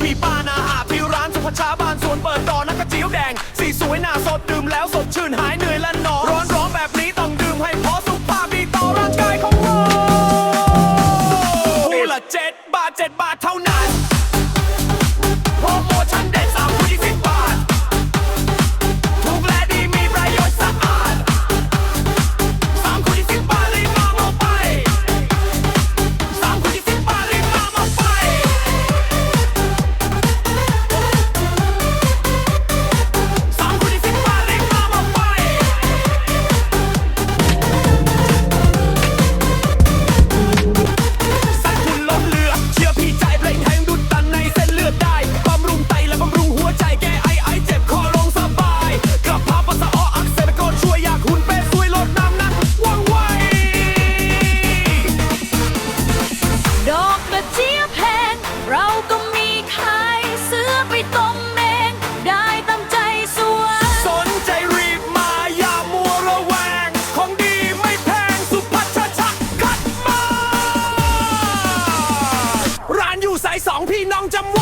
พี่ปานาหาพี่ร้านสุภาชาบานสวนเปิดต่อนักกระเจียวแดง สีสวยหน้าสดดื่มแล้วสดชื่นหายเหนื่อยและหนอนร้อนร้อนแบบนี้ต้องดื่มให้พอสุขภาพดีต่อร่างกายของเราคู่ละเจ็ดบาทเจ็ดบาทเท่านั้นียแพง เราก็มีขายเสื้อไปต้มเองได้ตามใจสวนสนใจรีบมาอย่ามัวระแวง ของดีไม่แพงสุพัชชะคัดมา ร้านอยู่สายสองพี่น้องจำไว้